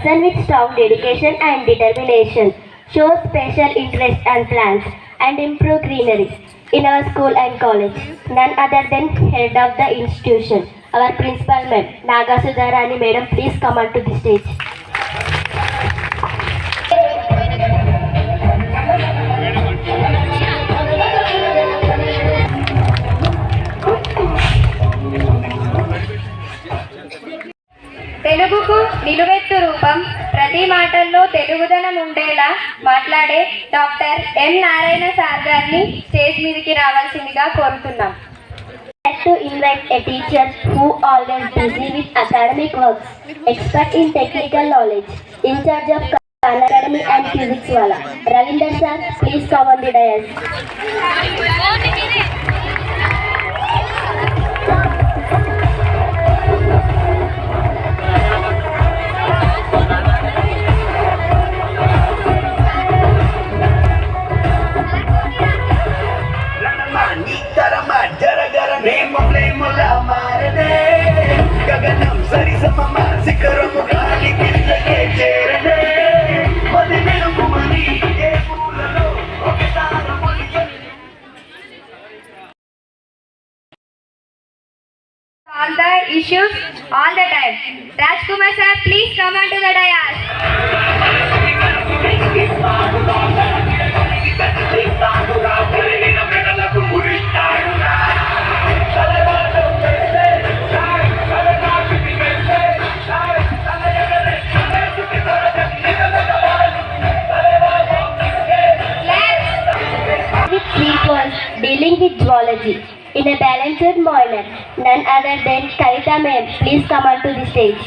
person with strong dedication and determination, shows special interest and plans, and improve greenery in our school and college. None other than head of the institution, our principal ma'am, Naga Sudharani madam, please come on to the stage. తెలుగుకు నిలువెత్తు రూపం ప్రతి మాటల్లో తెలుగుదనం ఉండేలా మాట్లాడే doctor M Narayana sir గారిని stage మీదకి రావాల్సిందిగా కోరుతున్నాం like to invite a teacher who always busy with academic works, expert in technical knowledge, in charge of Khan Academy and Physics Wala. Ravinder sir, please come on the dais. Dealing with zoology in a balanced manner. None other than Kavita ma'am, please come on to the stage.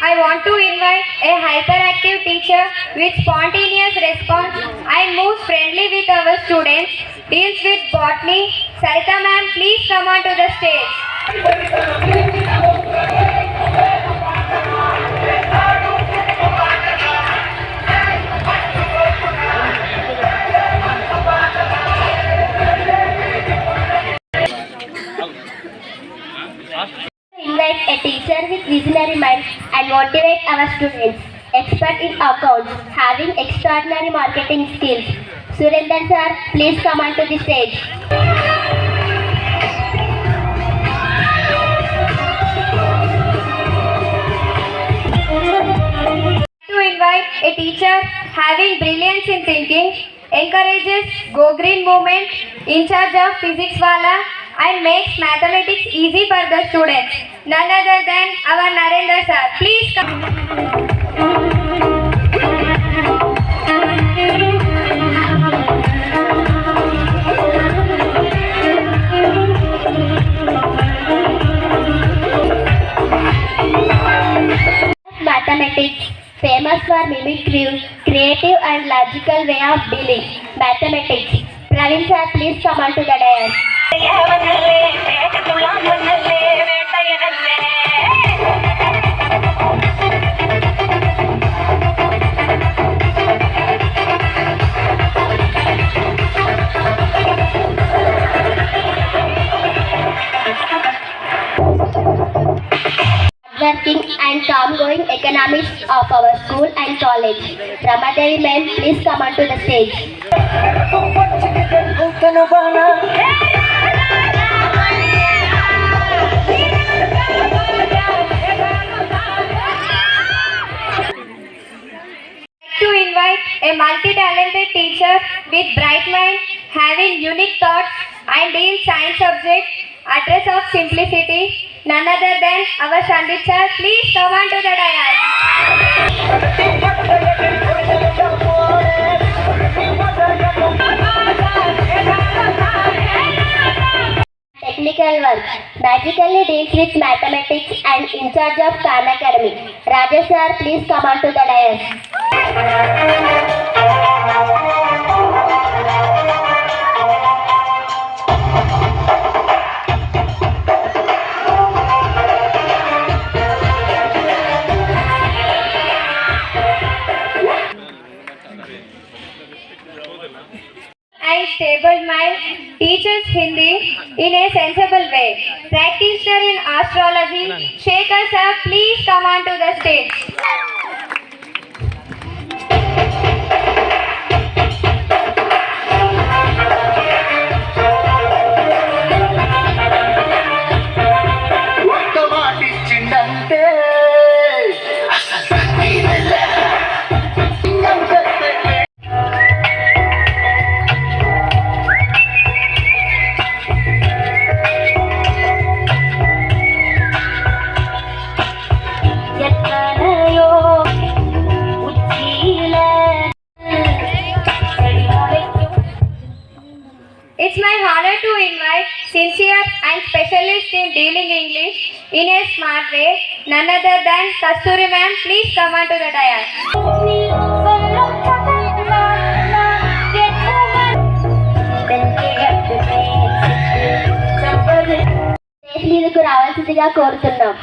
I want to invite a hyperactive teacher with spontaneous response and moves friendly with our students, deals with botany. Sarita ma'am, please come on to the stage. invite a teacher with visionary mind and motivate our students. Expert in accounts, having extraordinary marketing skills. Surendran sir, please come onto the stage. to invite a teacher having brilliance in thinking, encourages go green movement, in charge of physics wala and makes mathematics easy for the students. None other than our Narendra sir. Please come. Mathematics, famous for mimicry, creative and logical way of dealing. Mathematics. Praveen sir, please come onto the dais. And calm-going economists of our school and college. Ramadevi ma'am, please come onto the stage. to invite a multi-talented teacher with bright mind, having unique thoughts and in science subject, address of simplicity, none other than our Shandit sir. Please come on to the dais. Technical work. Magically deals with mathematics and in charge of Khan Academy. Rajesh sir, please come onto the dais. I stabled my teacher's Hindi in a sensible way. Practitioner in astrology, Shekhar sir, please come on to the stage. To sincere and specialist in dealing English in a smart way, none other than Kasturi ma'am. Please come on to the dais. మీదకు రావాల్సిందిగా కోరుతున్నాం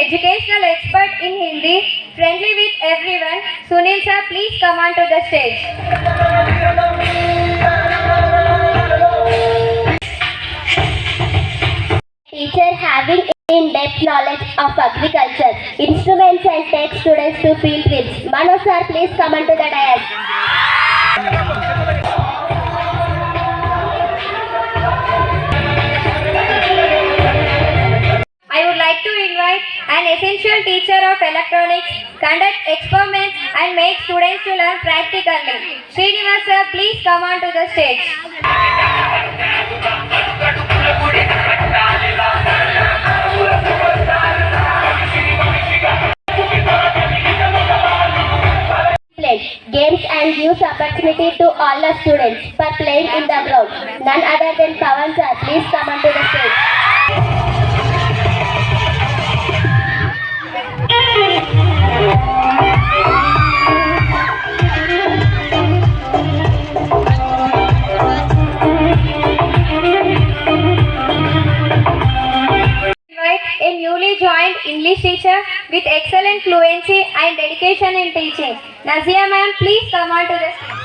educational expert in Hindi, friendly with everyone, Sunil sir, please come on to the stage. Teacher having in-depth knowledge of agriculture, instruments and take students to field trips. Mano sir, please come onto the dais. Essential teacher of electronics, conduct experiments and make students to learn practically. Srinivas sir, please come on to the stage. Games and gives opportunity to all the students for playing in the ground. None other than Pawan sir, please come on to the stage. English teacher with excellent fluency and dedication in teaching. Nazia ma'am, please come on to the stage.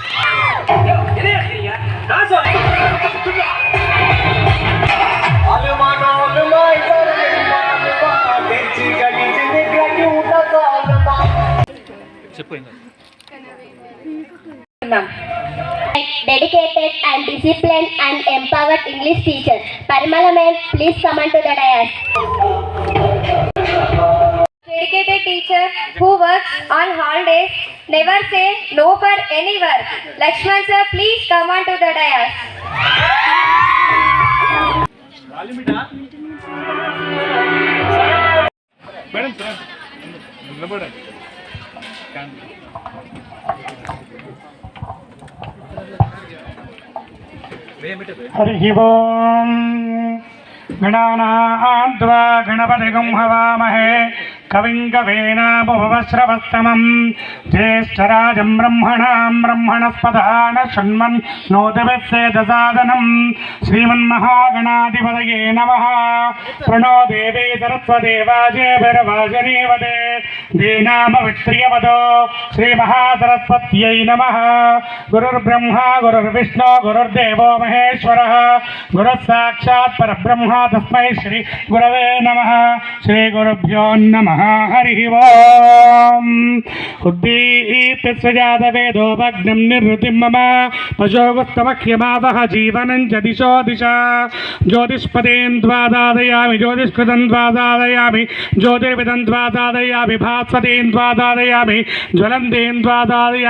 Dedicated and disciplined and empowered English teacher. Parimala ma'am, please come onto the dais. Dedicated teacher who works on holidays, never say no for any work. Lakshman sir, please come on to the dais. Madam నిలబడండి हरिः ओम् गणानाद्वा गणपतिगं हवामहे कविं कवेनामुपवस्रवस्तमं ज्येष्ठराजं ब्रह्मणां ब्रह्मणस्पदान शृण्वन् नोदवस्येदसादनं श्रीमन्महागणाधिपतये नमः प्रणो देवी सरस्वदेवाजेभिर्वाजनीवदे दीनामवित्रियवदो श्रीमहासरस्वत्यै नमः गुरुर्ब्रह्मा गुरुर्विष्णु गुरुर्देवो महेश्वरः गुरुः साक्षात् परब्रह्म तस्मै श्री गुरवे नमः श्रीगुरुभ्यो नमः हरिः भग्नं निर्वृतिं मम पशोगुस्तमह्यमावः जीवनं दिशो दिशा। ज्योतिष्पदें द्वादादयामि ज्योतिष्कृतं द्वादादयामि ज्योतिर्विदं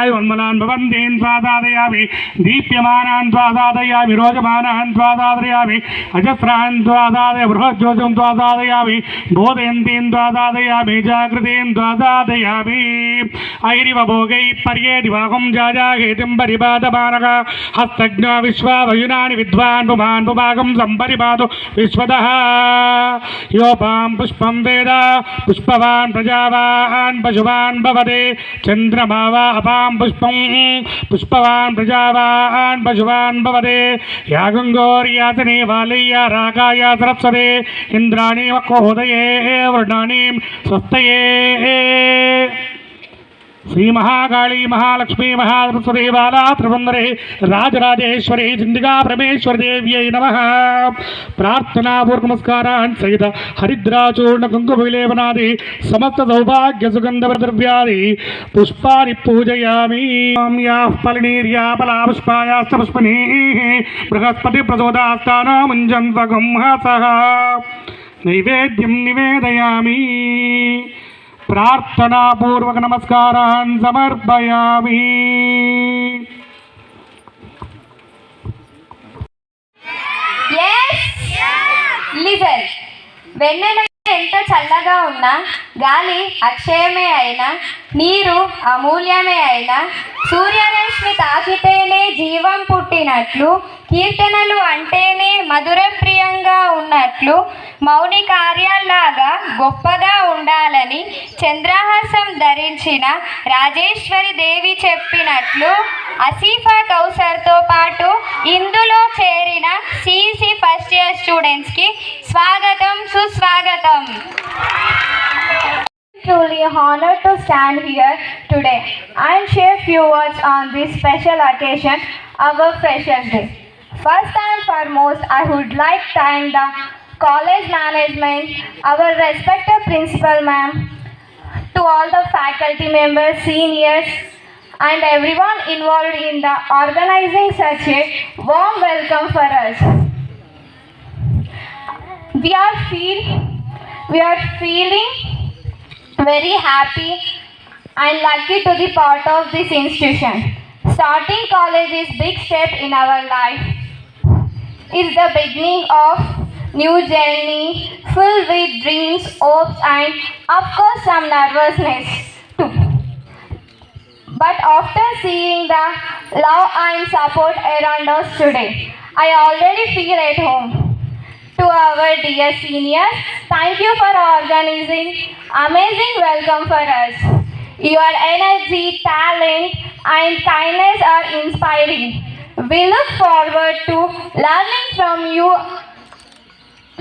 उन्मलान् भवन्तीं द्वादादयामि, दीप्यमानान् द्वादादयामि बृहज्योतिं द्वादादयामि जागृतीं द्वादादयामि ऐरिव भोगैः पर्येदिवाहं जाजाहेतिं परिपादमानः हस्तज्ञ विश्वावयुनानि विद्वान् पुमान् पुमागं सम्परिपातु विश्वतः योपां पुष्पं वेद पुष्पवान् प्रजावान् पशुवान् भवते चन्द्रमा वा अपां पुष्पं पुष्पवान् प्रजावान् पशुवान् भवते या गङ्गोर्यासने वालय्या रागाय सरस्वती इन्द्राणी वक्रोदये वृणानीं స్వస్తయే శ్రీ మహాకాళి మహాలక్ష్మీ మహాసరస్వతి బాలా త్రిపుందరి రాజరాజేశ్వరి చండికా పరమేశ్వర దేవ్యై నమ ప్రార్థనా నమస్కారాన్ సహిత హరిద్రాచూర్ణ కుంకుమవిలేవనాది సమస్త సౌభాగ్య సుగంధ ద్రవ్యాది పుష్పాని పూజయామి ఫలినీర్యాపలా పుష్పాయాస్త పుష్పనీ బృహస్పతి ప్రచోదాస్తానా ముంజంత గుంహస నైవేద్యం నివేదయామి. ప్రార్థనాపూర్వక నమస్కారాన్ సమర్పయామి. లిజన్ వెన్నెల ఎంత చల్లగా ఉన్నా గాలి అక్షయమే అయినా నీరు అమూల్యమే అయినా సూర్యరశ్మి తాకితేనే జీవం పుట్టినట్లు కీర్తనలు అంటేనే మధుర ప్రియంగా ఉన్నట్లు మౌని కార్యాల్లాగా గొప్పగా ఉండాలని చంద్రహాసం ధరించిన రాజేశ్వరి దేవి చెప్పినట్లు అసీఫా కౌసర్తో పాటు ఇందులో చేరిన సిసి ఫస్ట్ ఇయర్ స్టూడెంట్స్కి స్వాగతం సుస్వాగతం. Truly honored to stand here today and share a few words on this special occasion, our Freshers Day. First and foremost, I would like to thank the college management, our respected principal ma'am, to all the faculty members, seniors, and everyone involved in the organizing such a warm welcome for us. We are feel we are feeling very happy and lucky to be part of this institution. Starting college is big step in our life. It's the beginning of new journey filled with dreams, hopes and of course some nervousness too. But after seeing the love and support around us today, I already feel at home. To our dear seniors, thank you for organizing amazing welcome for us. Your energy, talent, and kindness are inspiring. We look forward to learning from you,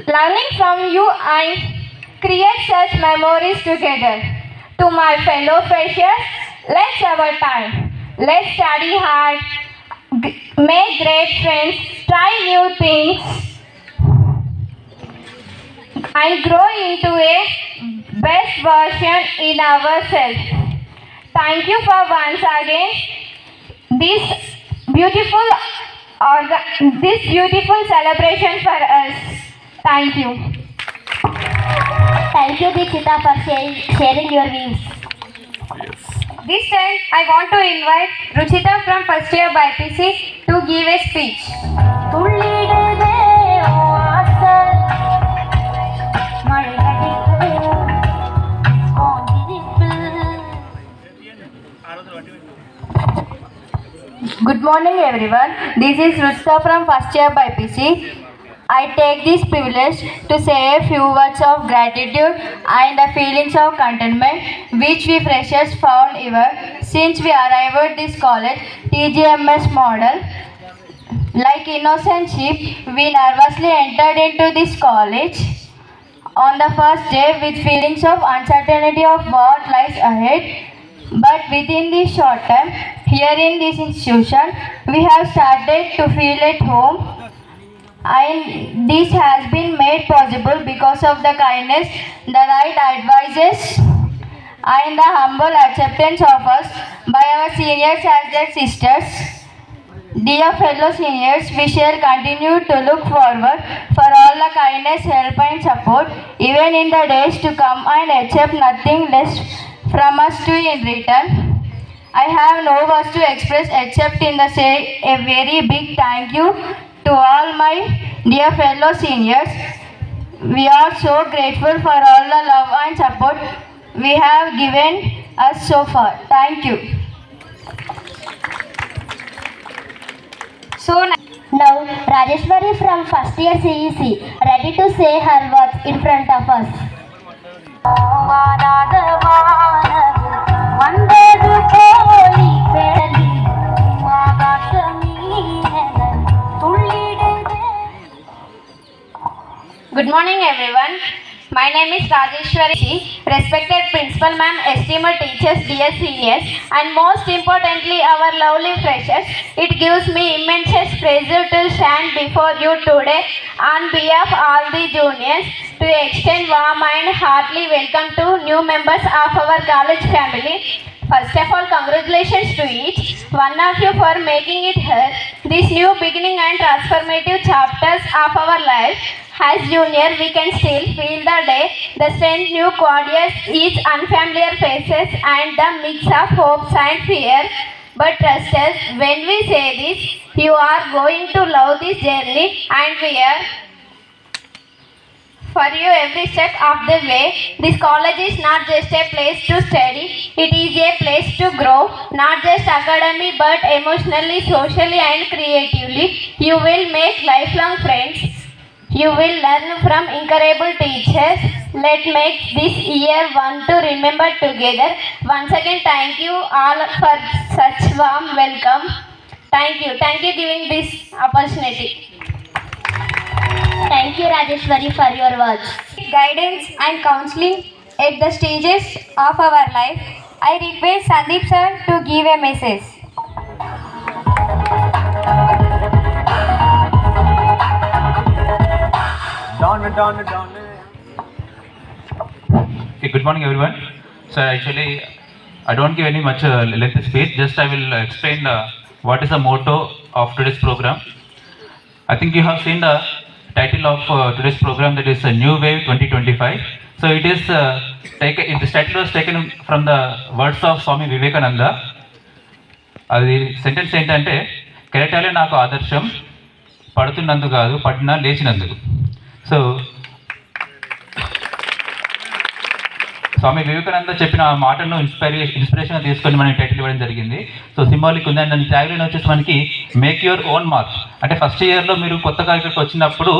learning from you, and create such memories together. To my fellow freshers, let's have a time. Let's study hard, make great friends, try new things and grow into a best version in ourselves. Thank you for once again this beautiful orga- this beautiful celebration for us. Thank you. Thank you, Dikshita, for sharing, sharing your views. This time, I want to invite Ruchita from first year BPC to give a speech. Good morning everyone. This is Ruchita from first year BPC. I take this privilege to say a few words of gratitude and the feelings of contentment which we freshers found ever since we arrived at this college TGMS model. Like innocent sheep, we nervously entered into this college on the first day with feelings of uncertainty of what lies ahead. But within this short time, here in this institution, we have started to feel at home. And this has been made possible because of the kindness, the right advices, and the humble acceptance of us by our seniors as their sisters. Dear fellow seniors, we shall continue to look forward for all the kindness, help and support even in the days to come and accept nothing less from us too in return. I have no words to express except in the say a very big thank you to all my dear fellow seniors. We are so grateful for all the love and support we have given us so far. Thank you. So, now, Now, Rajeshwari from first year CEC, ready to say her words in front of us. Morning, everyone. My name is Rajeshwari, respected principal ma'am, esteemed teachers, dear seniors, and most importantly, our lovely freshers. It gives me immense pleasure to stand before you today on behalf of all the juniors to extend warm and heartily welcome to new members of our college family. First of all, congratulations to each one of you for making it here. This new beginning and transformative chapters of our life. As junior, we can still feel the day, the strength new quarters, each unfamiliar faces, and the mix of hopes and fear. But trust us, when we say this, you are going to love this journey, and we are for you every step of the way. This college is not just a place to study, it is a place to grow, not just academy but emotionally, socially, and creatively. You will make lifelong friends. You will learn from incredible teachers. Let's make this year one to remember together. Once again, thank you all for such warm welcome. Thank you. Thank you giving this opportunity. Thank you, Rajeshwari, for your words. guidance and counseling at the stages of our life, I request Sandeep sir to give a message. Okay, good morning everyone. So actually, I don't give any much uh, lengthy speech. Just I will explain uh, what is the motto of today's program. I think you have seen the title of uh, today's program that is uh, New Wave 2025. So it is uh, taken. This title was taken from the words of Swami Vivekananda. అది sentence ఏంటంటే కెరటాలే నాకు ఆదర్శం పడుతున్నందుకు కాదు పడినా లేచినందుకు so Swami Vivekananda చెప్పిన ఆ మాటను ఇన్స్పైర్ ఇన్స్పిరేషన్ తీసుకొని మనకి టైటిల్ ఇవ్వడం జరిగింది. సో సింబాలిక్ ఉంది. అండ్ ట్యాగ్లైన్ వచ్చేసి మనకి మేక్ యువర్ ఓన్ మార్క్ అంటే ఫస్ట్ ఇయర్లో మీరు కొత్తగా ఇక్కడికి వచ్చినప్పుడు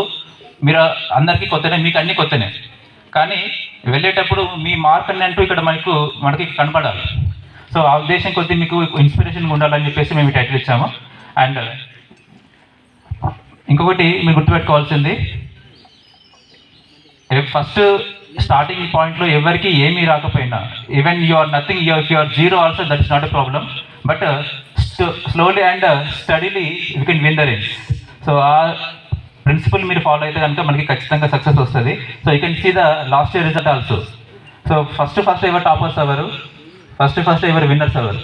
మీరు అందరికీ కొత్తనే మీకు అన్నీ కొత్తనే. కానీ వెళ్ళేటప్పుడు మీ మార్క్ అని అంటూ ఇక్కడ మనకు మనకి కనపడాలి. సో ఆ ఉద్దేశం కొద్దీ మీకు ఇన్స్పిరేషన్ ఉండాలని చెప్పేసి మేము టైటిల్ ఇచ్చాము. అండ్ ఇంకొకటి మీరు గుర్తుపెట్టుకోవాల్సింది ఫస్ట్ స్టార్టింగ్ పాయింట్లో ఎవరికి ఏమీ రాకపోయినా. Even you are nothing you if you are zero also that is not a problem but slowly and steadily you can win the race so ah principle మీరు follow అయితే కనుక మనకి ఖచ్చితంగా సక్సెస్ వస్తుంది. So you can see the last year result also so first first ఎవరు toppers ఎవరు? First first ఎవరు winners ఎవరు?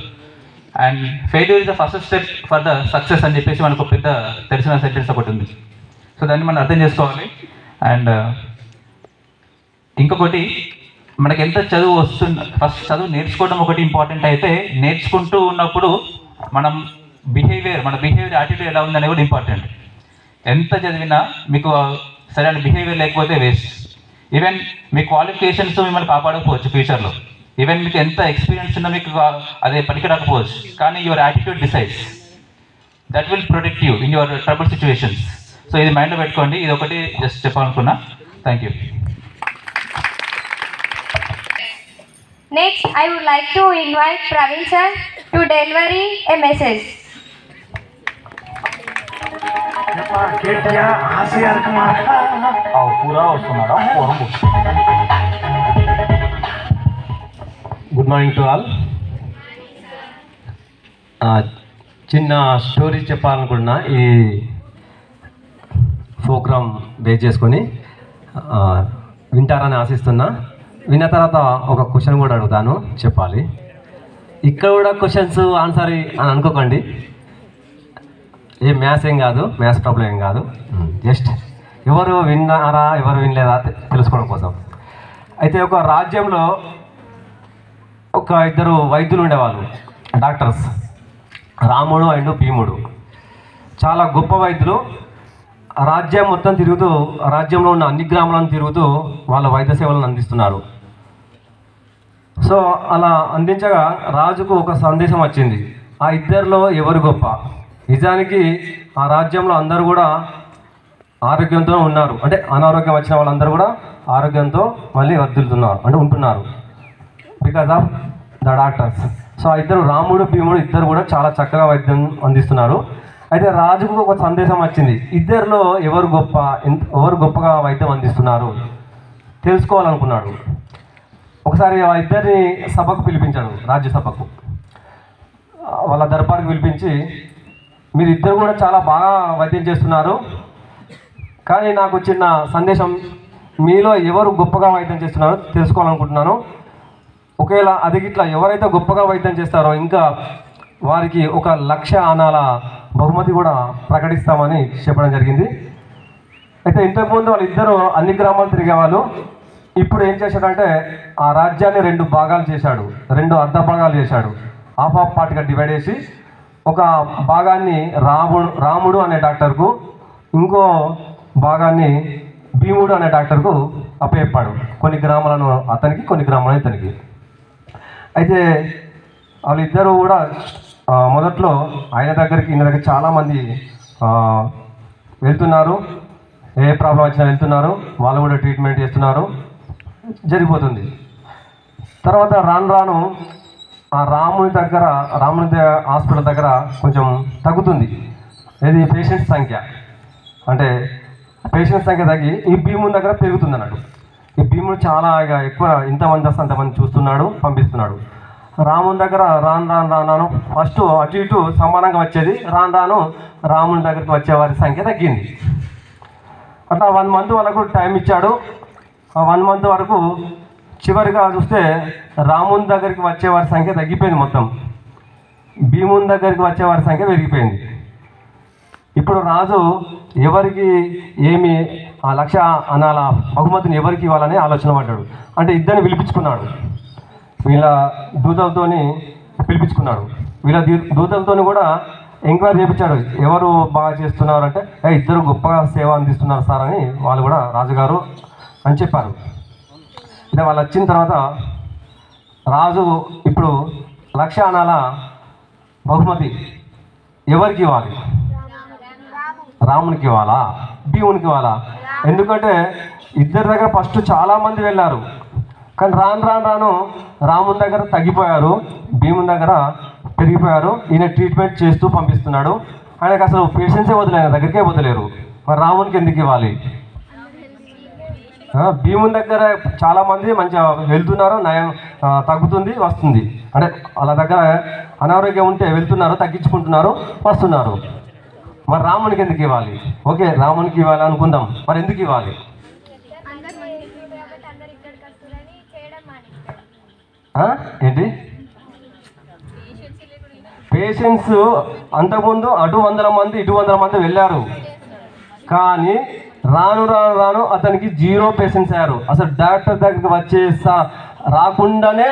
And failure is the first step for the success అని చెప్పేసి మనకు పెద్ద తెలిసిన సెంటెన్స్ ఒకటి ఉంది. సో దాన్ని మనం అర్థం చేసుకోవాలి. అండ్ ఇంకొకటి మనకి ఎంత చదువు వస్తుంది ఫస్ట్ చదువు నేర్చుకోవడం ఒకటి ఇంపార్టెంట్ అయితే నేర్చుకుంటూ ఉన్నప్పుడు మనం బిహేవియర్ మన బిహేవియర్ యాటిట్యూడ్ ఎలా ఉందనేది కూడా ఇంపార్టెంట్ ఎంత చదివినా మీకు సరైన బిహేవియర్ లేకపోతే వేస్ట్ ఈవెన్ మీ క్వాలిఫికేషన్స్ మిమ్మల్ని కాపాడకపోవచ్చు ఫ్యూచర్లో ఈవెన్ మీకు ఎంత ఎక్స్పీరియన్స్ ఉన్నా మీకు అదే పనికి రాకపోవచ్చు కానీ your attitude decides that will protect you in your trouble situations so ఇది మైండ్లో పెట్టుకోండి. ఇది ఒకటి just చెప్పాలనుకున్నా. Thank you Next, I would like to invite Praveen sir to deliver a message. Good morning to all చిన్న story చెప్పాలనుకుంటున్నా. ఈ programme base చేసుకొని వింటారని ఆశిస్తున్నా. విన్న తర్వాత ఒక క్వశ్చన్ కూడా అడుగుతాను చెప్పాలి. ఇక్కడ కూడా క్వశ్చన్స్ ఆన్సర్ అని అనుకోకండి. ఏ మ్యాథ్స్ ఏం కాదు మ్యాథ్స్ ప్రాబ్లం ఏం కాదు. Hmm, జస్ట్ ఎవరు విన్నారా ఎవరు వినలేదా తెలుసుకోవడం కోసం అయితే ఒక రాజ్యంలో ఒక ఇద్దరు వైద్యులు ఉండేవాళ్ళు డాక్టర్స్. రాముడు అండ్ భీముడు. చాలా గొప్ప వైద్యులు. రాజ్యం మొత్తం తిరుగుతూ రాజ్యంలో ఉన్న అన్ని గ్రామాలను తిరుగుతూ వాళ్ళ వైద్య సేవలను అందిస్తున్నారు. సో అలా అందించగా రాజుకు ఒక సందేశం వచ్చింది. ఆ ఇద్దరిలో ఎవరు గొప్ప? నిజానికి ఆ రాజ్యంలో అందరూ కూడా ఆరోగ్యంతో ఉన్నారు. అంటే అనారోగ్యం వచ్చిన వాళ్ళందరూ కూడా ఆరోగ్యంతో మళ్ళీ వర్దిల్తున్నారు అంటే ఉంటున్నారు. Because of the doctors so ah ఇద్దరు రాముడు భీముడు ఇద్దరు కూడా చాలా చక్కగా వైద్యం అందిస్తున్నారు. అయితే రాజుకు ఒక సందేశం వచ్చింది. ఇద్దరిలో ఎవరు గొప్ప? ఎవరు గొప్పగా వైద్యం అందిస్తున్నారు? తెలుసుకోవాలనుకున్నాడు. ఒకసారి ఆ ఇద్దరిని సభకు పిలిపించాడు రాజ్యసభకు. వాళ్ళ దర్బార్కి పిలిపించి మీరు ఇద్దరు కూడా చాలా బాగా వైద్యం చేస్తున్నారు. కానీ నాకు చిన్న సందేశం మీలో ఎవరు గొప్పగా వైద్యం చేస్తున్నారో తెలుసుకోవాలనుకుంటున్నాను. ఒకవేళ అది ఇట్లా ఎవరైతే గొప్పగా వైద్యం చేస్తారో ఇంకా వారికి ఒక లక్ష ఆనాల బహుమతి కూడా ప్రకటిస్తామని చెప్పడం జరిగింది. అయితే ఇంతకుముందు వాళ్ళిద్దరూ అన్ని గ్రామాలు తిరిగేవాళ్ళు. ఇప్పుడు ఏం చేశాడంటే ఆ రాజ్యాన్ని రెండు భాగాలు చేశాడు. రెండు అర్ధ భాగాలు చేశాడు. హాఫ్ ఆఫ్ పార్ట్గా డివైడ్ చేసి ఒక భాగాన్ని రాముడు రాముడు అనే డాక్టర్కు ఇంకో భాగాన్ని భీముడు అనే డాక్టర్కు అప్పచెప్పాడు. కొన్ని గ్రామాలను అతనికి కొన్ని గ్రామాలను ఇతనికి. అయితే వాళ్ళిద్దరూ కూడా మొదట్లో ఆయన దగ్గరికి ఈయన దగ్గర చాలామంది వెళ్తున్నారు. ఏ ప్రాబ్లం వచ్చినా వెళ్తున్నారు. వాళ్ళు కూడా ట్రీట్మెంట్ చేస్తున్నారు. జరిగిపోతుంది. తర్వాత రాను రాను ఆ రాముని దగ్గర రాముని హాస్పిటల్ దగ్గర కొంచెం తగ్గుతుంది. ఇది పేషెంట్స్ సంఖ్య. అంటే పేషెంట్స్ సంఖ్య తగ్గి ఈ భీముని దగ్గర పెరుగుతుంది అన్నట్టు. ఈ భీముడు చాలా ఇక ఎక్కువ ఇంతమంది వస్తే అంతమంది చూస్తున్నాడు పంపిస్తున్నాడు. రాముని దగ్గర రాను రాను రాను ఫస్ట్ అటు ఇటు సమానంగా వచ్చేది. రాను రాను రాముని దగ్గరికి వచ్చే వారి సంఖ్య తగ్గింది. అట్లా వన్ మంత్ వాళ్ళకు టైం ఇచ్చాడు. వన్ మంత్ వరకు చివరిగా చూస్తే రాముని దగ్గరికి వచ్చే వారి సంఖ్య తగ్గిపోయింది మొత్తం. భీముని దగ్గరికి వచ్చేవారి సంఖ్య పెరిగిపోయింది. ఇప్పుడు రాజు ఎవరికి ఏమి ఆ లక్ష అనాల బహుమతిని ఎవరికి ఇవ్వాలని ఆలోచన పడ్డాడు. అంటే ఇద్దరిని పిలిపించుకున్నాడు. వీళ్ళ దూతలతోని పిలిపించుకున్నాడు. వీళ్ళ దూతలతోని కూడా ఎంక్వైరీ చేయించాడు ఎవరు బాగా చేస్తున్నారు అంటే ఇద్దరు గొప్పగా సేవ అందిస్తున్నారు సార్ అని వాళ్ళు కూడా రాజుగారు అని చెప్పారు. అంటే వాళ్ళు వచ్చిన తర్వాత రాజు ఇప్పుడు లక్ష అనాల బహుమతి ఎవరికి ఇవ్వాలి? రామునికి ఇవ్వాలా? భీమునికి ఇవ్వాలా? ఎందుకంటే ఇద్దరి దగ్గర ఫస్ట్ చాలా మంది వెళ్ళారు. కానీ రాను రాను రాను రాముని దగ్గర తగ్గిపోయారు భీముని దగ్గర పెరిగిపోయారు. ఈయన ట్రీట్మెంట్ చేస్తూ పంపిస్తున్నాడు. ఆయనకు అసలు పేషెన్సే వదిలేరు దగ్గరికే వదిలేరు. మరి రామునికి ఎందుకు ఇవ్వాలి? భీముని దగ్గర చాలామంది మంచిగా వెళ్తున్నారు నయం తగ్గుతుంది వస్తుంది. అంటే వాళ్ళ దగ్గర అనారోగ్యం ఉంటే వెళ్తున్నారు తగ్గించుకుంటున్నారు వస్తున్నారు. మరి రామునికి ఎందుకు ఇవ్వాలి? ఓకే రామునికి ఇవ్వాలి అనుకుందాం. మరి ఎందుకు ఇవ్వాలి? ఏంటి? పేషెంట్స్ అంతకుముందు అటు వందల మంది ఇటు వందల మంది వెళ్ళారు. కానీ రాను రాను రాను అతనికి జీరో పేషెంట్స్ అయ్యారు. అసలు డాక్టర్ దగ్గరికి వచ్చేసా స- రాకుండానే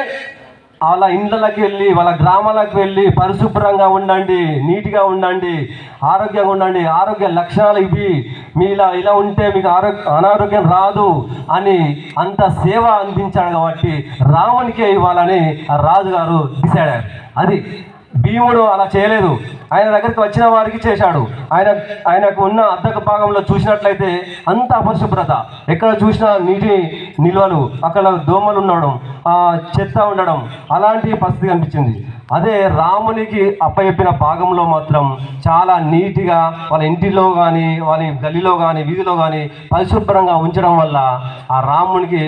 వాళ్ళ ఇండ్లకి వెళ్ళి వాళ్ళ గ్రామాలకు వెళ్ళి పరిశుభ్రంగా ఉండండి నీట్గా ఉండండి ఆరోగ్యంగా ఉండండి ఆరోగ్య లక్షణాలు ఇవి. మీ ఇలా ఇలా ఉంటే మీకు ఆరోగ్య అనారోగ్యం రాదు అని అంత సేవ అందించాడు కాబట్టి రామునికే ఇవ్వాలని రాజుగారు డిసైడ్ అయ్యారు. అది భీముడు అలా చేయలేదు. ఆయన దగ్గరికి వచ్చిన వారికి చేశాడు. ఆయన ఆయనకు ఉన్న అద్దక భాగంలో చూసినట్లయితే అంత అపరిశుభ్రత ఎక్కడ చూసినా నీటి నిల్వలు అక్కడ దోమలు ఉండడం ఆ చెత్త ఉండడం అలాంటి పరిస్థితి కనిపించింది. అదే రామునికి అప్పచెప్పిన భాగంలో మాత్రం చాలా నీట్గా వాళ్ళ ఇంటిలో కానీ వాళ్ళ గల్లీలో కానీ వీధిలో కానీ పరిశుభ్రంగా ఉంచడం వల్ల ఆ రామునికి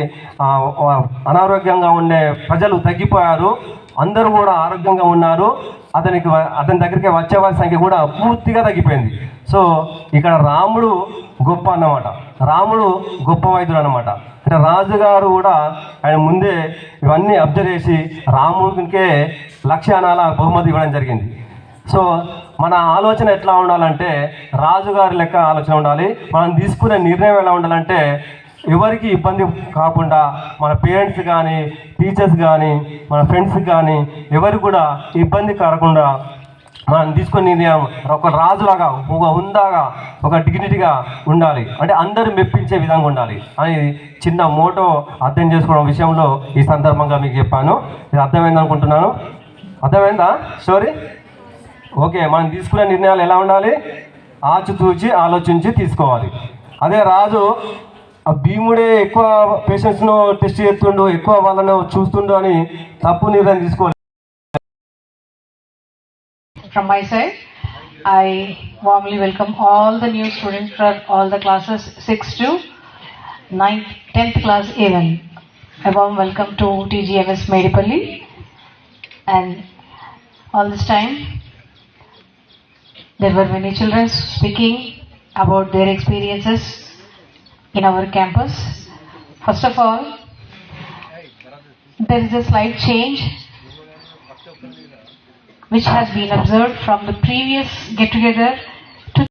అనారోగ్యంగా ఉండే ప్రజలు తగ్గిపోయారు. అందరూ కూడా ఆరోగ్యంగా ఉన్నారు. అతనికి అతని దగ్గరికి వచ్చే వారి సంఖ్య కూడా పూర్తిగా తగ్గిపోయింది. సో ఇక్కడ రాముడు గొప్ప అన్నమాట. రాముడు గొప్ప వైద్యుడు అనమాట అంటే రాజుగారు కూడా ఆయన ముందే ఇవన్నీ అబ్జర్వ్ చేసి రాముడికే లక్ష్యానాల బహుమతి ఇవ్వడం జరిగింది. సో మన ఆలోచన ఎట్లా ఉండాలంటే రాజుగారి లెక్క ఆలోచన ఉండాలి. మనం తీసుకునే నిర్ణయం ఎలా ఉండాలంటే ఎవరికి ఇబ్బంది కాకుండా మన పేరెంట్స్ కానీ టీచర్స్ కానీ మన ఫ్రెండ్స్ కానీ ఎవరు కూడా ఇబ్బంది కాకుండా మనం తీసుకునే నిర్ణయం ఒక రాజులాగా ఒక హుందాగా ఒక డిగ్నిటీగా ఉండాలి. అంటే అందరూ మెప్పించే విధంగా ఉండాలి. అని చిన్న మోటో అర్థం చేసుకోవడం విషయంలో ఈ సందర్భంగా మీకు చెప్పాను. ఇది అర్థమైంది అనుకుంటున్నాను. అర్థమైందా? స్టోరీ ఓకే మనం తీసుకునే నిర్ణయాలు ఎలా ఉండాలి? ఆచితూచి ఆలోచించి తీసుకోవాలి. అదే రాజు ఆ భీముడే ఎక్కువ పేషెంట్స్ను టెస్ట్ చేస్తుండు ఎక్కువ వాళ్ళను చూస్తుండు అని తప్పు నిర్ణయం తీసుకోవాలి from my side. I warmly welcome all the new students from all the classes 6 to 9th, 10th class even. A warm welcome to TGMS Medipalli. And all this time, there were many children speaking about their experiences in our campus. First of all, there is a slight change which has been observed from the previous get together